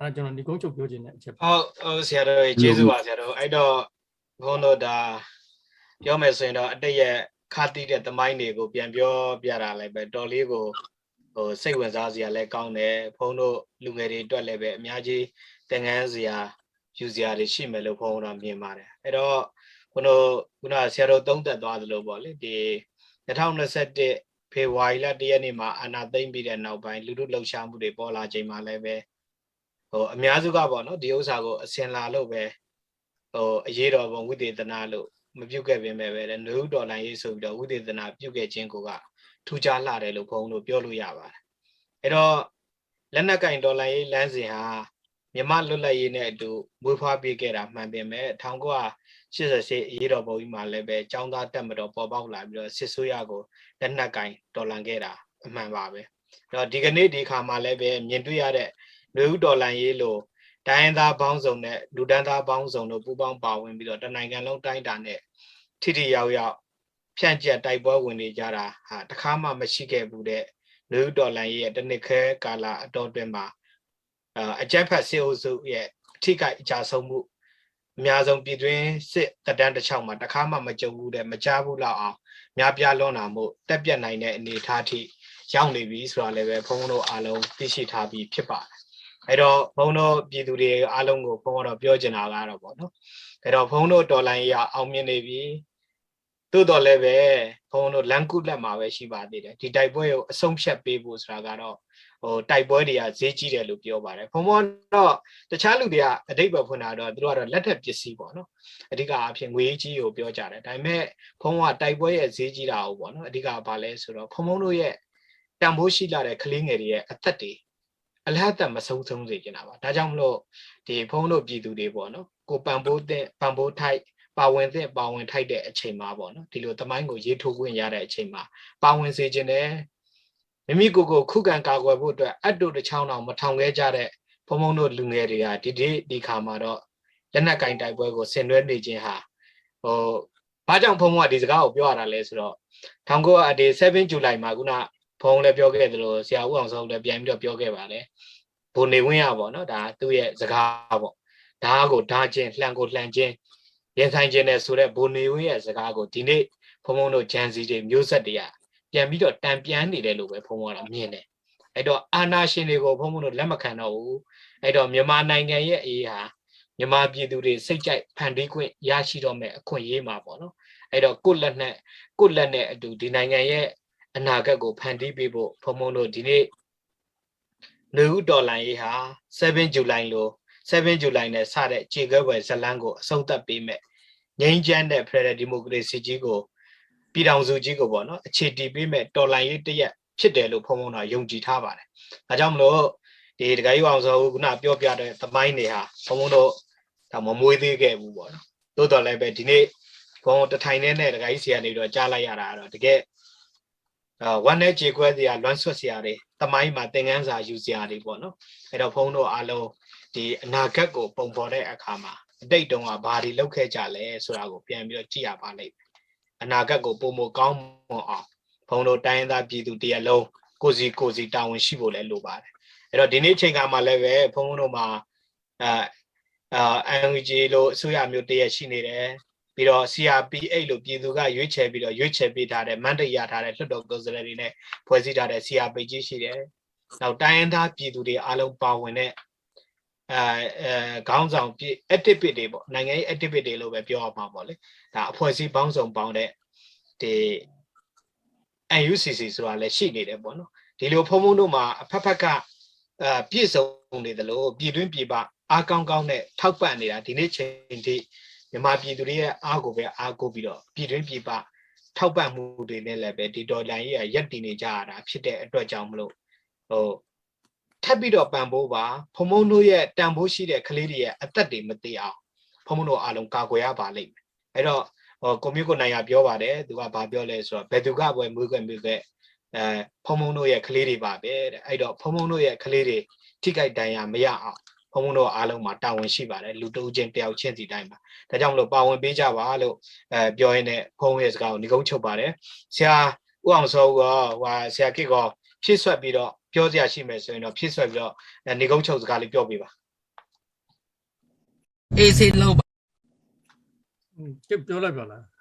အဲ့ဒါကျွန်တော်ဒီကုန်းချုပ်ပြောခြင်းတဲ့အချက်ပါဟုတ်ဟုတ်ဆရာတော်ကြီးကျေးဇူးပါဆရာတော်အဲ့တော့ဘုန်းတော်ဒါပြောမယ်ဆိုရင်တော့အတိတ်ရဲ့ခါတိတဲ့သမိုင်းတွေကိုပြန်ပြောပြတာလည်းပဲတော်လေးကိုဟိုစိတ်ဝင်စားစရာလည်းကောင်းတယ်ဘုန်းတို့လူငယ်တွေအတွက်လည်းပဲအများကြီးသင်ခန်းစရာယူစရာတွေရှိမယ်လို့ဘုန်းတော်မြင်ပါတယ်အဲ့တော့ဘုန်းတို့ခုနဆရာတော်သုံးသက်သွားသလိုပေါ့လေဒီ2021ဖေဖော်ဝါရီလ1ရက်နေ့မှာအာနာသိမ့်ပြီးတဲ့နောက်ပိုင်းလူထုလှုပ်ရှားမှုတွေပေါ်လာချိန်မှာလည်းပဲ ဟိုအများစုကပေါ့နော်ဒီဥစ္စာကိုအစင်လာလို့ပဲဟိုအရေးတော်ပုံဝိသေသနာလို့မပြုတ်ခဲ့ပင်ပဲပဲလေနှုတ်တော်လိုင်းရေးဆိုပြီးတော့ဝိသေသနာပြုတ်ခဲ့ခြင်းကိုကထူးခြားလှတယ်လို့ဘုန်းတို့ပြောလို့ရပါတယ်အဲ့တော့လက်နက်ကင်တော်လိုင်းရေးလမ်းစဉ်ဟာမြမလွတ်လပ်ရေးနဲ့အတူမွေးဖွားပေးခဲ့တာမှန်ပင်မဲ့1988အရေးတော်ပုံကြီးမှာလည်းပဲចောင်းသားတက်မတော်ပေါ်ပေါက်လာပြီးတော့စစ်ဆိုးရကိုလက်နက်ကင်တော်လန်ခဲ့တာအမှန်ပါပဲအဲ့တော့ဒီကနေ့ဒီခါမှာလည်းပဲမြင်တွေ့ရတဲ့ လူဦးတော်လန်ရေးလို့တိုင်းရင်းသားပေါင်းစုံနဲ့လူဒန်းသားပေါင်းစုံတို့ပူးပေါင်းပါဝင်ပြီးတော့တနိုင်ငံလုံးတိုင်းတာနဲ့ထိထိရောက်ရောက်ဖြန့်ကျက်တိုက်ပွဲဝင်နေကြတာဟာတခါမှမရှိခဲ့ဘူးတဲ့လူဦးတော်လန်ရေးရဲ့တနစ်ခဲကာလအတော်တွင်မှာအာအကြက်ဖက်စစ်အုပ်စုရဲ့အထိကိအကြဆုံးမှုအများဆုံးပြည်တွင်းစစ်တပ်တန်းတစ်ချောင်းမှာတခါမှမကြုံဘူးတဲ့မကြားဘူးလောက်အောင်များပြားလွန်တာမို့တက်ပြတ်နိုင်တဲ့အနေအထားထိရောက်နေပြီဆိုတာလည်းပဲဘုန်းဘုန်းတို့အားလုံးသိရှိထားပြီးဖြစ်ပါတယ် အဲ့တော့ဘုန်းတော်ပြည်သူတွေအားလုံးကိုဘုန်းတော်ပြောချင်တာကတော့ပေါ့နော်အဲ့တော့ဘုန်းတော်တော်လိုင်းရအောင်မြင်နေပြီသို့တော်လည်းပဲဘုန်းတော်လန်ကုလက်မှာပဲရှိပါသေးတယ်ဒီတိုက်ပွဲကိုအဆုံးဖြတ်ပေးဖို့ဆိုတာကတော့ဟိုတိုက်ပွဲတွေကဈေးကြီးတယ်လို့ပြောပါတယ်ဘုန်းတော်တော့တခြားလူတွေကအတိတ်ပဲဖွင့်တာတော့သူတို့ကတော့လက်ထက်ပစ္စည်းပေါ့နော်အဓိကအဖြစ်ငွေကြီးကိုပြောကြတယ်ဒါပေမဲ့ဘုန်းကတိုက်ပွဲရဲ့ဈေးကြီးတာဟုတ်ပေါ့နော်အဓိကကဘာလဲဆိုတော့ဘုန်းဘုန်းတို့ရဲ့တန်ဖိုးရှိလာတဲ့ကလေးငယ်တွေရဲ့အသက်တွေ အလဟတ်တမဆုံးဆုံးစေချင်တာပါဒါကြောင့်မလို့ဒီဖုန်းတို့ပြည်သူတွေပေါ့နော်ကိုပံပိုးတဲ့ပံပိုးထိုက်ပါဝင်တဲ့ပါဝင်ထိုက်တဲ့အချိန်မှာပေါ့နော်ဒီလိုတမိုင်းကိုရေးထိုးခွင့်ရတဲ့အချိန်မှာပါဝင်စေခြင်းတယ်မိမိကိုယ်ကိုခုခံကာကွယ်ဖို့အတွက်အတူတစ်ချောင်းအောင်မထောင်ခဲ့ကြတဲ့ဘုံဘုံတို့လူငယ်တွေကဒီဒီဒီခါမှာတော့လက်နက်ကင်တိုက်ပွဲကိုဆင်နွှဲနေခြင်းဟာဟိုဘာကြောင့်ဘုံဘုံကဒီစကားကိုပြောရတာလဲဆိုတော့1900ဒီ7 July မှာခုန ဘုံလည်းပြောခဲ့သလိုဆရာဦးအောင်စောလည်းပြန်ပြီးတော့ပြောခဲ့ပါတယ်ဘုံနေဝင်းရပေါ့နော်ဒါသူ့ရဲ့စကားပေါ့ဓာတ်ကိုဓာတ်ချင်းလှန်ကိုလှန်ချင်းရင်ဆိုင်ခြင်းနဲ့ဆိုတဲ့ဘုံနေဝင်းရဲ့စကားကိုဒီနေ့ဘုံဘုံတို့ဂျန်စီတွေမျိုးဆက်တွေကပြန်ပြီးတော့တံပြန်နေတယ်လို့ပဲဘုံဘုံကမြင်တယ်အဲ့တော့အာနာရှင်တွေကိုဘုံဘုံတို့လက်မခံတော့ဘူးအဲ့တော့မြန်မာနိုင်ငံရဲ့အရေးဟာမြန်မာပြည်သူတွေစိတ်ကြိုက်ဖန်တီးခွင့်ရရှိတော့မဲ့အခွင့်အရေးမှာပေါ့နော်အဲ့တော့ကိုယ့်လက်နဲ့ကိုယ့်လက်နဲ့အတူဒီနိုင်ငံရဲ့ အနာဂတ်ကိုဖန်တီးပေးဖို့ဘုံဘုံတို့ဒီနေ့လူဦးဒေါ်လာရေးဟာ7 July လို့7 July နဲ့စတဲ့ခြေခွဲပွဲဇလန်းကိုအဆုံးသတ်ပေးမဲ့ငြိမ်းချမ်းတဲ့ Federal Democracy ကြီးကိုပြည်ထောင်စုကြီးကိုပေါ့နော်အခြေတည်ပေးမဲ့တော်လှန်ရေးတရက်ဖြစ်တယ်လို့ဖုံဖုံတော့ယုံကြည်ထားပါတယ်။ဒါကြောင့်မလို့ဒီတခါကြီးအောင်ဆိုခုနပြောပြတဲ့သမိုင်းတွေဟာဖုံဖုံတော့ဒါမမွေးသေးခဲ့ဘူးပေါ့နော်။သို့တော်လည်းပဲဒီနေ့ဘုံတထိုင်နဲ့နဲ့တခါကြီးဆီကနေတော့ကြားလိုက်ရတာကတော့တကယ်အာ ဝမ်းနဲ့ကြေခွဲစရာလွမ်းဆွတ်စရာတွေသမိုင်းမှာသင်ခန်းစာယူစရာတွေပေါ့နော်အဲ့တော့ဘုန်းတို့အားလုံးဒီအနာဂတ်ကိုပုံဖော်တဲ့အခါမှာအတိတ်တုန်းကဘာတွေလုပ်ခဲ့ကြလဲဆိုတာကိုပြန်ပြီးတော့ကြည့်ရပါလိမ့်မယ်အနာဂတ်ကိုပုံမကောင်းမွန်အောင်ဘုန်းတို့တိုင်းရင်းသားပြည်သူတရက်လုံးကိုစီကိုစီတာဝန်ရှိဖို့လည်းလိုပါတယ်အဲ့တော့ဒီနေ့ချိန်ခါမှာလည်းပဲဘုန်းတို့မှာအာအာ NUG လို့အစိုးရမျိုးတရက်ရှိနေတယ် ပြီးတော့ CRPH လို့ပြည်သူကရွေးချယ်ပြီးတော့ရွေးချယ်ပေးထားတဲ့ mandate ရထားတဲ့လွှတ်တော်ကိုယ်စားလှယ်တွေနဲ့ဖွဲ့စည်းထားတဲ့ CRPH ရှိတယ်။နောက်တိုင်းရင်းသားပြည်သူတွေအားလုံးပါဝင်တဲ့အဲအဲခေါင်းဆောင်ပြည် activity တွေပေါ့နိုင်ငံရေး activity တွေလို့ပဲပြောရမှာပေါ့လေ။ဒါအဖွဲ့အစည်းပေါင်းစုံပေါင်းတဲ့ဒီ NUCC ဆိုတာလည်းရှိနေတယ်ပေါ့နော်။ဒီလိုဖုံဖုံတို့မှာအဖက်ဖက်ကအဲပြည့်စုံနေတယ်လို့ပြည်တွင်းပြည်ပအားကောင်းကောင်းနဲ့ထောက်ပံ့နေတာဒီနေ့ချိန်ထိ မြန်မာပြည်သူတွေရဲ့အားကိုပဲအားကိုပြီးတော့ပြည်တွင်းပြည်ပထောက်ပံ့မှုတွေနဲ့လည်းပဲဒီဒေါ်လာကြီးကရက်တည်နေကြရတာဖြစ်တဲ့အတွက်ကြောင့်မလို့ဟိုထပ်ပြီးတော့ပံ့ပိုးပါဖုံဖုံတို့ရဲ့တန်ဖိုးရှိတဲ့ကလေးတွေရဲ့အသက်တွေမသေးအောင်ဖုံဖုံတို့အားလုံးကာကွယ်ရပါလိမ့်မယ်အဲ့တော့ဟိုကွန်မြူကိုနိုင်ရပြောပါတယ်သူကဘာပြောလဲဆိုတော့ဘယ်သူကပွဲမွေးခွင့်မွေးခွင့်အဲဖုံဖုံတို့ရဲ့ကလေးတွေပါပဲတဲ့အဲ့တော့ဖုံဖုံတို့ရဲ့ကလေးတွေထိခိုက်ဒဏ်ရာမရအောင် ဖုံဖုံတို့အားလုံးမှာတာဝန်ရှိပါတယ်လူတဦးချင်းတယောက်ချင်းစီတိုင်းမှာဒါကြောင့်မလို့ပါဝင်ပေးကြပါလို့အဲပြောရင်းနဲ့ဖုံးရဲ့စကားကိုညီကုန်းချုပ်ပါတယ်ဆရာဦးအောင်စောကဟိုဆရာကိကဖြည့်ဆွက်ပြီးတော့ပြောစရာရှိမယ်ဆိုရင်တော့ဖြည့်ဆွက်ပြီးတော့ညီကုန်းချုပ်စကားလေးပြောပြပါအေးဆေးလောက်ပါอืมကျုပ်ပြောလိုက်ပါလား